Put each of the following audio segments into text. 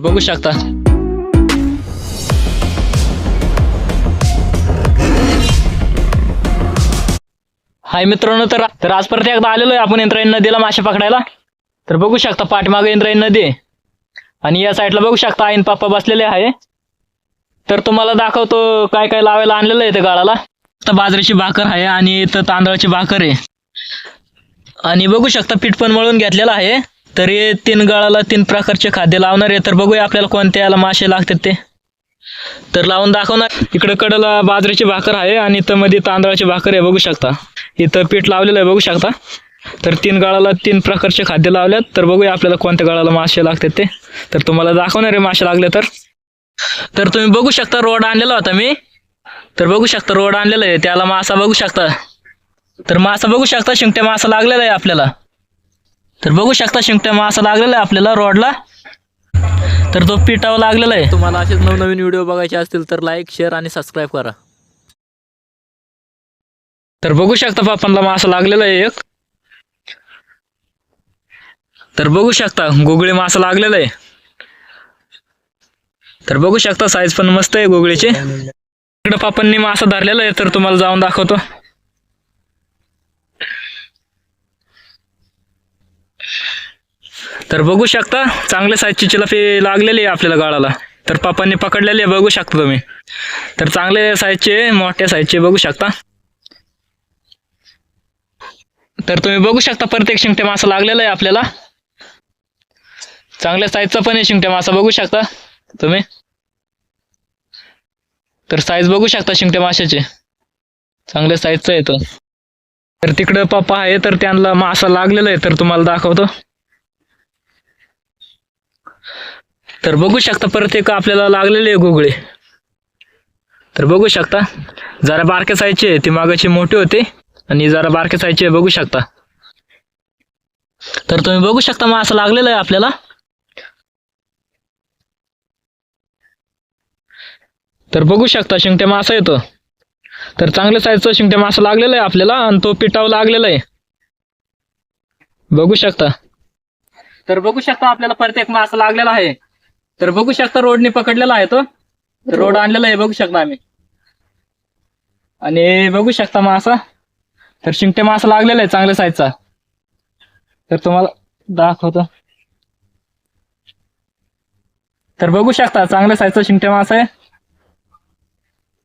बघू शकता. हाय मित्रांनो तर तर आज परत एकदा आलेलो आहे आपण इंद्रायणी नदीला मासे पकडायला. तर बघू शकता पाठीमागे इंद्रायणी नदी आहे. आणि या साईडला बघू शकता आईन पप्पा बसलेले आहे. तर तुम्हाला दाखवतो काय काय लावायला आणलेलं आहे त्या गाळाला. तर बाजरीची भाकर आहे आणि इथं तांदळाची भाकर आहे. आणि बघू शकता पीठ पण मळून घेतलेलं आहे. तर हे तीन गाळाला तीन प्रकारचे खाद्य लावणार आहे. तर बघूया आपल्याला कोणत्या याला मासे लागतात ते. तर लावून दाखवणार. इकडे कडला बाजरीची भाकर आहे आणि इथं मध्ये तांदळाची भाकर आहे बघू शकता. इथं पीठ लावलेलं आहे बघू शकता. तर तीन गाळाला तीन प्रकारचे खाद्य लावल्यात. तर बघूया आपल्याला कोणत्या गाळाला मासे लागतात ते. तर तुम्हाला दाखवणार आहे मासे लागले तर. तर तुम्ही बघू शकता रोड आणलेला होता मी. तर बघू शकता रोड आणलेला आहे. त्याला मासा बघू शकता. तर मासा बघू शकता शिंगट्या मासा लागलेला आहे आपल्याला. तर बघू शकता शिंगट्या मासा लागलेला आहे आपल्याला रोडला तर तो पिठावर लागलेला आहे. तुम्हाला असेच नवनवीन व्हिडिओ बघायचे असतील तर लाईक शेअर आणि सबस्क्राईब करा. तर बघू शकता पापांना मासा लागलेला आहे एक. तर बघू शकता गोगळे मासा लागलेला आहे. तर बघू शकता साईज पण मस्त आहे गोगळीची. इकडे पापांनी मासा धरलेला आहे तर तुम्हाला जाऊन दाखवतो. तर बघू शकता चांगल्या साईजची चिलाफी लागलेली आहे आपल्याला गाळाला. तर पापांनी पकडलेली आहे बघू शकता तुम्ही. तर चांगले साईजचे मोठ्या साईजचे बघू शकता. तर तुम्ही बघू शकता प्रत्येक शिंगटे मासा लागलेला आहे आपल्याला. चांगल्या साईजचा पण आहे शिंगटे मासा बघू शकता तुम्ही. तर साईज बघू शकता शिंगटे माशाचे. चांगल्या साईजचा येतो तर तिकडं पप्पा आहे तर त्यांना मासा लागलेला आहे तर तुम्हाला दाखवतो. तर बघू शकता परत एक आपल्याला लागलेले आहे गुगळे. तर बघू शकता जरा बारके साईजचे ते ती मोठे मोठी होते आणि जरा बारक्या साईजचे आहे, बघू शकता. तर तुम्ही बघू शकता मास लागलेलं आहे आपल्याला. तर बघू शकता शिंगट्या मासा येतो. तर चांगल्या साईजचं शिंगट्या मासा लागलेलं आहे आपल्याला आणि तो पिटाव लागलेला आहे. बघू शकता. तर बघू शकता आपल्याला परत एक मासा लागलेला आहे. तर बघू शकता रोडने पकडलेला आहे तो. रोड. आणलेला आहे बघू शकता आम्ही. आणि बघू शकता मासा. तर शिंगटे मासा लागलेला आहे चांगल्या साईजचा तर तुम्हाला दाखवतो. तर बघू शकता चांगल्या साईजचा शिंगटे मासा आहे.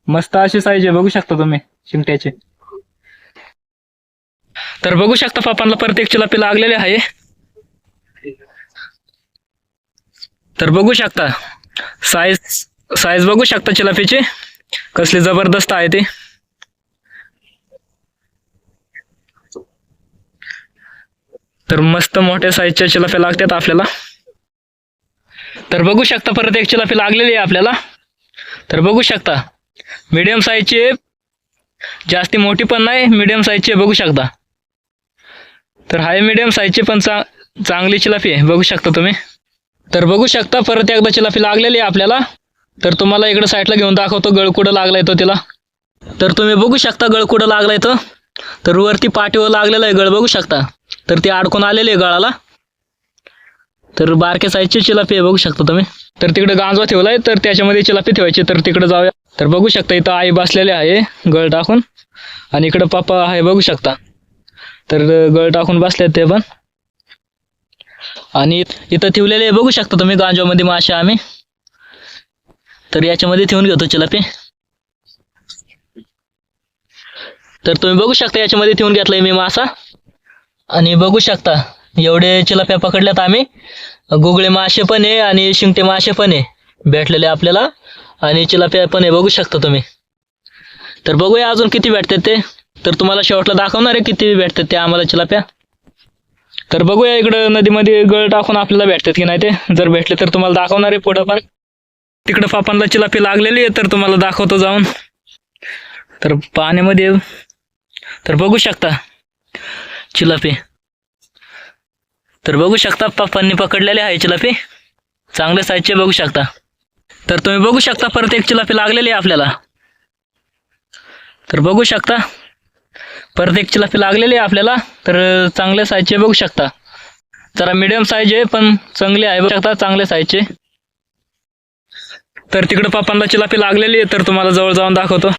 मस्त अशी साईज आहे बघू शकता तुम्ही शिंगट्याची. तर बघू शकता पापांना प्रत्येक चिलापी लागलेले आहे. तर बघू शकता. साईज साईज बघू शकता चिलापीची कसली जबरदस्त आहे ती. तर मस्त मोठ्या साईजच्या चिलाप्या लागतात आपल्याला. तर बघू शकता परत एक चिलापी लागलेली आहे आपल्याला. तर बघू शकता. मीडियम साईजची जास्ती मोठी पण नाही मीडियम साईजची बघू शकता. तर हाय मीडियम साईजची पण चा चांगली चिलापी आहे बघू शकता तुम्ही. तर बघू शकता परत एकदा चिलाफी लागलेली आहे आपल्याला. तर तुम्हाला इकडं साईडला घेऊन दाखवतो गळकुडं लागलाय तो तिला. तर तुम्ही बघू शकता गळकुडं लागलाय तो. तर वरती पाठीवर लागलेला आहे गळ बघू शकता. तर ते अडकून आलेली आहे गळाला. तर बारक्या साईजची चिलाफी आहे बघू शकता तुम्ही. तर तिकडे गांजवा ठेवलाय तर त्याच्यामध्ये चिलाफी ठेवायची तर तिकडे जाऊया. तर बघू शकता इथं आई बसलेली आहे गळ टाकून. आणि इकडं पप्पा आहे बघू शकता. तर गळ टाकून बसले ते पण. आणि इथं ठेवलेले बघू शकता तुम्ही गांजामध्ये मासे आम्ही. तर याच्यामध्ये ठेवून घेतो चिलापी तर तुम्ही बघू शकता याच्यामध्ये ठेवून घेतलाय मी मासा. आणि बघू शकता एवढे चिलाप्या पकडल्यात आम्ही. गुगळे मासे पण आहे आणि शिंगटे मासे पण आहे. भेटलेले आपल्याला. आणि चिलाप्या पण आहे बघू शकता तुम्ही. तर बघूया अजून किती भेटतात ते. तर तुम्हाला शेवटला दाखवणार आहे किती भेटतात ते आम्हाला चिलाप्या. तर बघूया इकडं नदीमध्ये गळ टाकून आपल्याला भेटतात की नाही ते. जर भेटले तर तुम्हाला दाखवणार आहे पुढं पण तिकडं पापांना चिलापी लागलेली आहे तर तुम्हाला दाखवतो जाऊन. तर पाण्यामध्ये तर बघू शकता. चिलापी. तर बघू शकता पप्पांनी पकडलेले आहे चिलापी. चांगल्या साईजचे बघू शकता. तर तुम्ही बघू शकता परत एक चिलापी लागलेली आहे आपल्याला. तर बघू शकता. परत एक चिलापी लागलेली आहे आपल्याला तर चांगल्या साईजचे बघू शकता. जरा मीडियम साईज आहे पण चांगले आहे बघू शकता चांगल्या साईजचे. तर तिकडे पप्पांना चिलापी लागलेली आहे तर तुम्हाला जवळ जाऊन दाखवतो.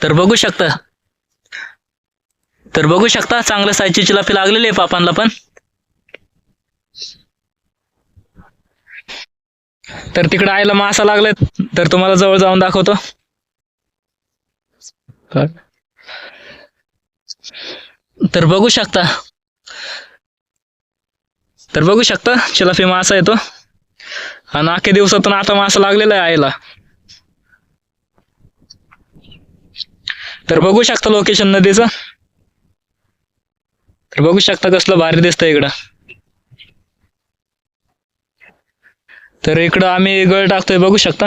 तर बघू शकता. तर बघू शकता चांगल्या साईजची चिलापी लागलेली आहे पापांना पण. तर तिकडे आईला मासा लागलाय तर तुम्हाला जवळ जाऊन दाखवतो. तर बघू शकता. तर बघू शकता चिलाफी मासा येतो. आणि अख्ख्या दिवसातून आता मासा लागलेला आहे आईला. तर बघू शकता लोकेशन नदीचं. तर बघू शकता कसलं भारी दिसतंय इकडं. तर इकडं आम्ही गळ टाकतोय बघू शकता?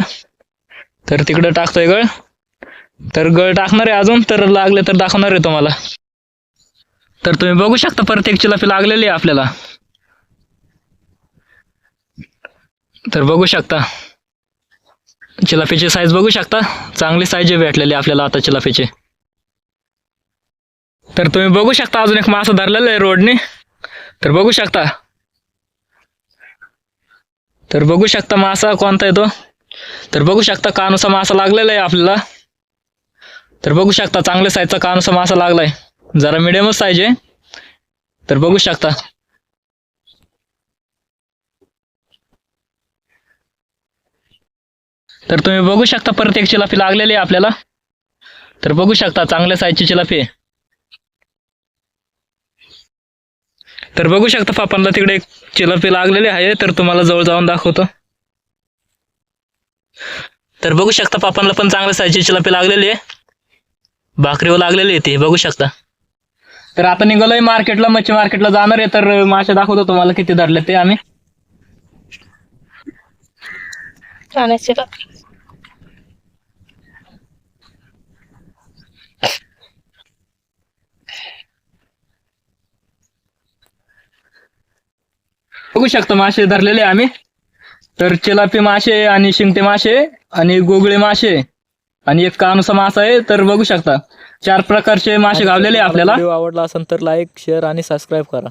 तर तिकडं टाकतोय गळ. तर गळ टाकणार आहे अजून तर लागले तर दाखवणार आहे तुम्हाला. तर तुम्ही बघू शकता प्रत्येक चिलापी लागलेली आहे आपल्याला. तर बघू शकता. चिलापीची साईज बघू शकता. चांगली साईज भेटलेली आहे आपल्याला आता चिलापीची. तर तुम्ही बघू शकता अजून एक मासा धरलेला आहे रोडने. तर बघू शकता. तर बघू शकता मासा कोणता आहे तो तर बघू शकता कानुसा मासा लागलेला आहे आपल्याला. तर बघू शकता चांगल्या साईजचा कानुसा मासा लागलाय. जरा मिडियमच साईज आहे. तर बघू शकता. तर तुम्ही बघू शकता प्रत्येक चिलाफी लागलेली आहे आपल्याला. तर बघू शकता चांगल्या साईजची चिलाफी आहे. तर बघू शकता पापांना तिकडे एक चिलापी लागलेली आहे तर तुम्हाला जवळ जाऊन दाखवतो. तर बघू शकता पापांना पण चांगल्या साईजची चिलापी लागलेली आहे. भाकरीवर लागलेली आहे ती बघू शकता. तर आता निघालोय मार्केटला मच्छी मार्केटला जाणार आहे तर मासे दाखवतो तुम्हाला किती धरले ते आम्ही. बघू शकता मासे धरलेले आम्ही. तर चिलापी मासे आणि शिंगटे मासे आणि गोगळे मासे आणि एक कानुसा मासा आहे तर बघू शकता. चार प्रकारचे मासे गावलेले आपल्याला. व्हिडिओ आवडला असेल तर लाईक शेअर आणि सबस्क्राईब करा.